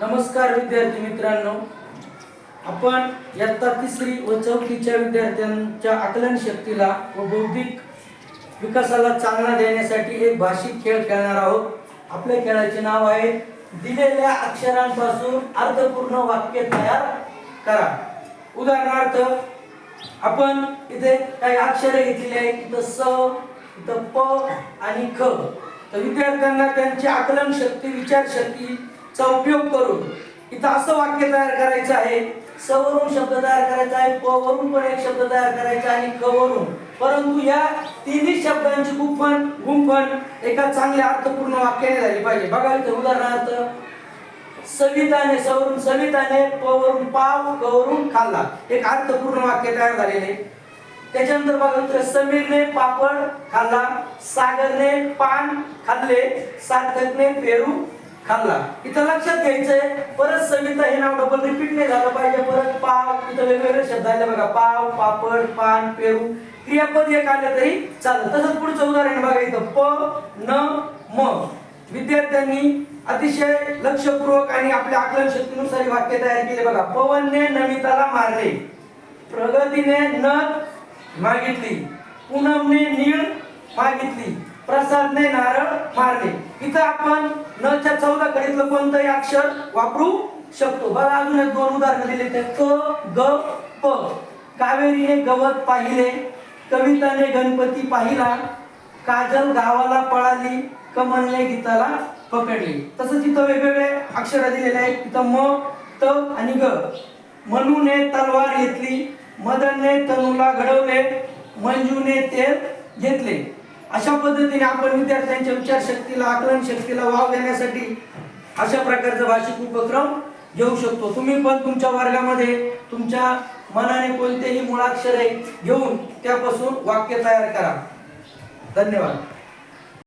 नमस्कार विद्यार्थी मित्रांनो. आपण इयत्ता तिसरी व चौथीच्या विद्यार्थ्यांच्या आकलन शक्तीला व बौद्धिक विकासाला चालना देण्यासाठी एक भाषिक खेळ खेळणार आहोत. आपल्या खेळाचे नाव आहे दिलेल्या अक्षरांपासून अर्थपूर्ण वाक्य तयार करा. उदाहरणार्थ आपण इथे काही अक्षरे घेतलेली आहेत इथं स इथं प आणि ख. तर विद्यार्थ्यांना त्यांची आकलन शक्ती विचारशक्ती चा उपयोग करून इथं असं वाक्य तयार करायचं आहे. सवरून शब्द तयार करायचा आहे प वरून पण एक शब्द तयार करायचा आणि ख वरून. परंतु या तिन्ही शब्दांची गुंफण गुंफण एका चांगल्या अर्थपूर्ण वाक्याने झाली पाहिजे. बघा इथे उदाहरणार्थ सविताने सवरून सविताने पवरून पाव कवरून खाल्ला. एक अर्थपूर्ण वाक्य तयार झालेले त्याच्यानंतर बघा तर समीरने पापड खाल्ला सागरने पान खाल्ले सार्थकने पेरू खाल्ला. इथं लक्षात घ्यायचंय परत सविता हे नाव डबल रिपीट नाही झालं पाहिजे. परत पाव इथं वेगवेगळे शब्द आले बघा. पाव पापड पान पेरू. क्रियापद एक आले तरी चालेल. तसंच पुढचं उदाहरण बघा इथं. प न म. विद्यार्थ्यांनी अतिशय लक्षपूर्वक आणि आपल्या आकलन शक्तीनुसार वाक्य तयार केले बघा. पवनने नमिताला मारले. प्रगतीने न मागितली. पूनमने नीळ मागितली. प्रसादने नारळ मारले इथं आपण नच्या चौदा कडीतलं कोणतंही अक्षर वापरू शकतो. बघा अजून एक दोन उदाहरण दिले ते. क ग प. कावेरीने गवत पाहिले कविताने गणपती पाहिला काजल गावाला पळाली कमलने गीताला पकडली. तसंच इथं वेगवेगळे अक्षर दिलेले आहेत. इथं म त आणि ग. मनूने तलवार घेतली मदनने तनूला घडवले मंजूने तेल घेतले. अशा पद्धतीने आपण विद्यार्थ्यांच्या विचारशक्तीला आकलन शक्तीला वाव देण्यासाठी अशा प्रकारचा भाषिक उपक्रम घेऊ शकतो. तुम्ही पण तुमच्या वर्गामध्ये तुमच्या मनाने कोणतेही मुळाक्षरे घेऊन त्यापासून वाक्य तयार करा. धन्यवाद.